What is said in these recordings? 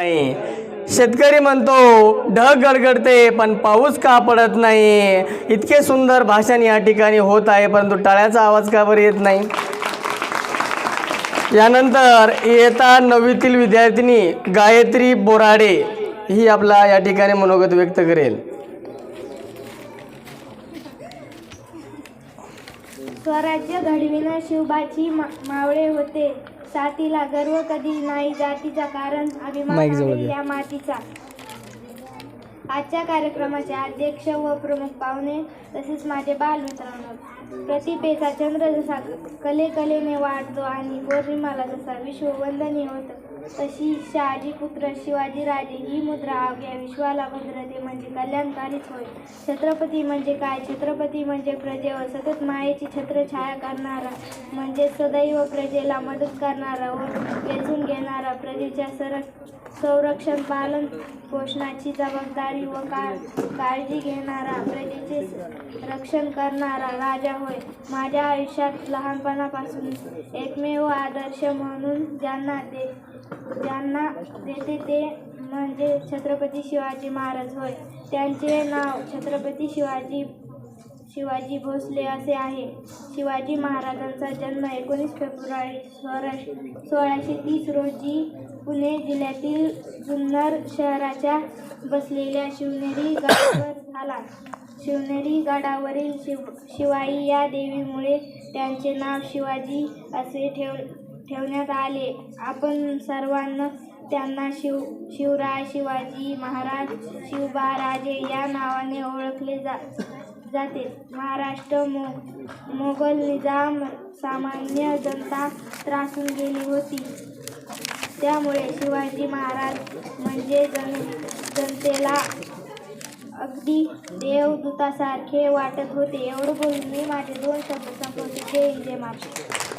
नाही. शेतकरी म्हणतो ढग गडगडते पण पाऊस का पडत नाही? इतके सुंदर भाषण या ठिकाणी होत आहे परंतु टाळ्याचा आवाज का बरं येत नाही? यानंतर इयत्ता नववीतील विद्यार्थिनी गायत्री बोराडे ही आपला या ठिकाणी मनोगत व्यक्त करेल. स्वराज्य घडविना शिवबाची मा- मावळे होते. साथीला गर्व कधी नाही जातीचा कारण अभिमान आहे. या मातीचा. आजच्या कार्यक्रमाचे अध्यक्ष व प्रमुख पाहुणे तसेच माझे बालमित्रांनो प्रतिभेचा चंद्र जसा कले कलेने वाढतो आणि पौर्णिमाला जसा विश्व वंदनीय होतं. तशी शहाजी पुत्र शिवाजी राजे ही मुद्रा अवघ्या विश्वाला भद्रते म्हणजे कल्याणकारीच होय छत्रपती म्हणजे काय? छत्रपती म्हणजे प्रजेवर सतत मायेची छत्रछाया करणारा म्हणजे सदैव प्रजेला मदत करणारा व वेचून घेणारा प्रजेच्या सर संरक्षण पालन पोषणाची जबाबदारी व काळ काळजी घेणारा प्रजेचे रक्षण करणारा राजा होय. माझ्या आयुष्यात लहानपणापासून एकमेव आदर्श म्हणून ज्यांना दे ज्यांना देते ते म्हणजे छत्रपती शिवाजी महाराज होय. त्यांचे नाव छत्रपती शिवाजी शिवाजी भोसले असे आहे. शिवाजी महाराजांचा जन्म एकोणीस फेब्रुवारी सोळाशे सोळाशे तीस रोजी पुणे जिल्ह्यातील जुन्नर शहराच्या बसलेल्या शिवनेरी गडावर झाला. शिवनेरी गडावरील शिव शिवाई या देवीमुळे त्यांचे नाव शिवाजी असे ठेव ठेवण्यात आले. आपण सर्वांना त्यांना शिव शिवराय शिवाजी महाराज शिवबाराजे या नावाने ओळखले जा जाते. महाराष्ट्र मो मोगल निजाम सामान्य जनता त्रासून गेली होती. त्यामुळे शिवाजी महाराज म्हणजे जन जनतेला अगदी देवदूतासारखे वाटत होते. एवढं बोलून मी माझे दोन शब्द संपवते. जय जय महाराष्ट्र.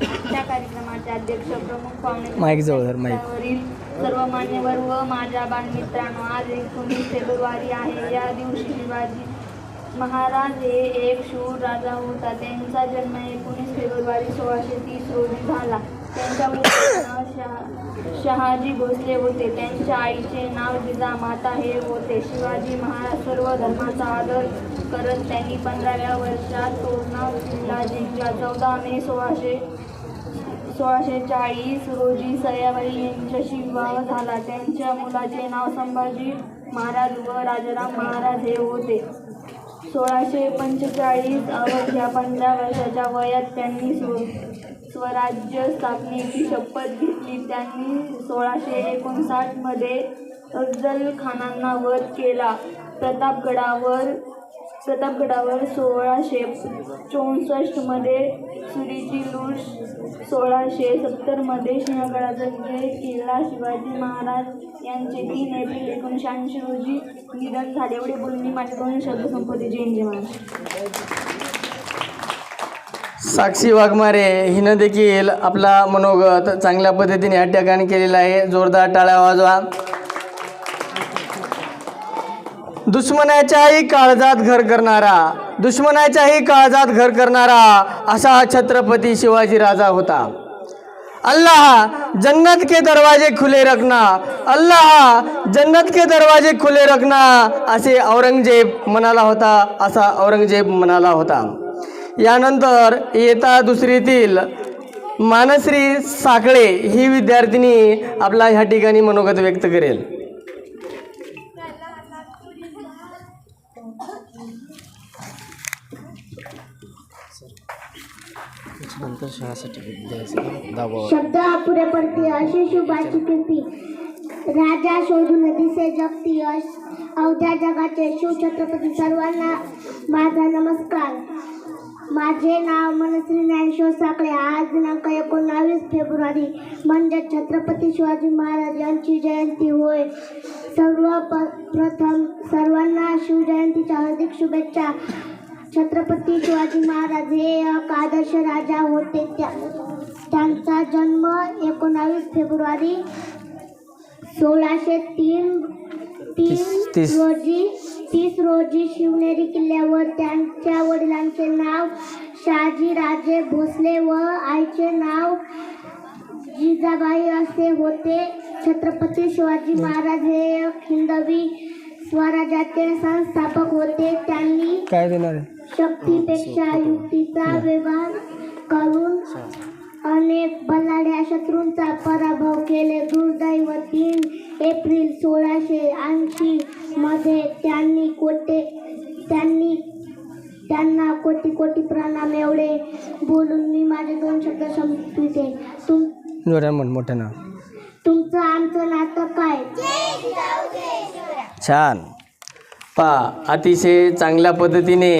त्या कार्यक्रमाचे अध्यक्ष प्रमुख पाहुणे माईक जवळ धर, माईक. वरील सर्व मान्यवर व माझ्या बालमित्रांनो आज एकोणीस फेब्रुवारी आहे. या दिवशी शिवाजी महाराज हे एक शूर राजा होता. त्यांचा जन्म एकोणीस फेब्रुवारी सोळाशे तीस रोजी झाला. त्यांच्या शहा शहाजी भोसले होते. त्यांच्या आईचे नाव जिजामाता हे होते. शिवाजी महाराज सर्व धर्माचा आदर करत त्यांनी पंधराव्या वर्षात तोरणा किल्ला जिंकला चौदा मे सोळाशे सोळाशे चाळीस रोजी सयाबाई यांच्याशी विवाह झाला. त्यांच्या मुलाचे नाव संभाजी महाराज व राजाराम महाराज हे होते. सोळाशे पंचेचाळीस अवघ्या पंधरा वर्षाच्या वयात त्यांनी स्व स्वराज्य स्थापनेची शपथ घेतली. त्यांनी सोळाशे एकोणसाठमध्ये अफजल खानांना वध केला. प्रतापगडावर प्रतापगडावर सोळाशे चौसष्टमध्ये सुरीची लूट सोळाशे सत्तरमध्ये सिंहगडाचा विजय किल्ला शिवाजी महाराज यांचे तीन एप्रिल एकोणीसशे ऐंशी रोजी निधन झाले. एवढे बोलून मी माझे दोन शब्द संपवते. जय महाराज साक्षी वाघमारे हिनं देखील आपला मनोगत चांगल्या पद्धतीने या ठिकाणी केलेला आहे. जोरदार टाळ्या वाजवा. दुश्मनाच्याही काळजात घर करणारा दुश्मनाच्याही काळजात घर करणारा असा छत्रपती शिवाजी राजा होता. अल्लाह जन्नत के दरवाजे खुले रखना अल्लाह जन्नत के दरवाजे खुले रखना असे औरंगजेब म्हणाला होता असा औरंगजेब म्हणाला होता. यानंतर येता दुसरीतील मानश्री साखळे ही विद्यार्थिनी आपला ह्या ठिकाणी मनोगत व्यक्त करेल. शब्द अपुरे पडते अशी शुभाची कीर्ती राजा शोधून दिसे जगती यश अवध्या जगाचे शिवछत्रपती सर्वांना माझा नमस्कार. माझे नाव मनश्री ज्ञानेश्वर साखळे आज दिनांक एकोणावीस फेब्रुवारी. म्हणजे छत्रपती शिवाजी महाराज यांची जयंती होय. सर्व प्रथम सर्वांना शिवजयंतीच्या हार्दिक शुभेच्छा. छत्रपती शिवाजी महाराज हे एक आदर्श राजा होते. त्या त्यांचा जन्म एकोणावीस फेब्रुवारी सोळाशे तीन तीन तीस-. रोजी तीस रोजी शिवनेरी किल्ल्यावर त्यांच्या वडिलांचे नाव शहाजी राजे भोसले व आईचे नाव जिजाबाई असे होते. छत्रपती शिवाजी महाराज हे एक हिंदवी स्वराज्याचे संस्थापक होते. त्यांनी काय देणार आहे? शक्तीपेक्षा युक्तीचा व्यवहार करून अनेक बलाढ्या शत्रूंचा पराभव केले. दुर्दैव तीन एप्रिल सोळाशे ऐंशी मध्ये त्यांनी कोटे त्यांनी त्यांना कोटी कोटी प्रणाम एवढे बोलून मी माझे दोन शब्द संपविते. तुम जोऱ्या म्हण मोठं नाव. तुमचं आमचं नातं काय? छान. पा अतिशय चांगल्या पद्धतीने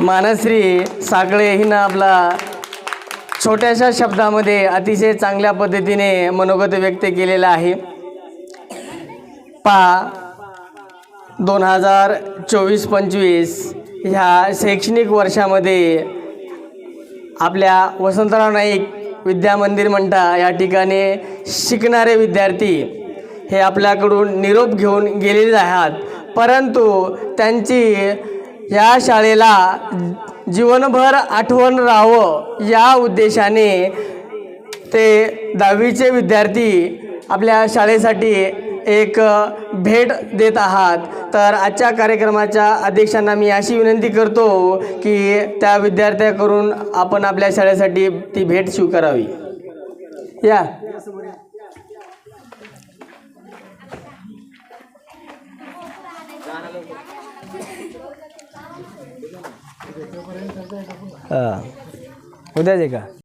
मानश्री साकळे हिनं आपला छोट्याशा शब्दामध्ये अतिशय चांगल्या पद्धतीने मनोगत व्यक्त केलेलं आहे. पा दोन हजार चोवीस पंचवीस ह्या शैक्षणिक वर्षामध्ये आपल्या वसंतराव नाईक विद्यामंदिर म्हणता या ठिकाणी शिकणारे विद्यार्थी हे आपल्याकडून निरोप घेऊन गेलेले आहात. परंतु त्यांची या शाळेला जीवनभर आठवण राहावं या उद्देशाने ते दहावीचे विद्यार्थी आपल्या शाळेसाठी एक भेट देत आहात. तर आजच्या कार्यक्रमाच्या अध्यक्षांना मी अशी विनंती करतो की त्या विद्यार्थ्याकडून आपण आपल्या शाळेसाठी ती भेट स्वीकारावी. या. हां. उद्याच आहे का?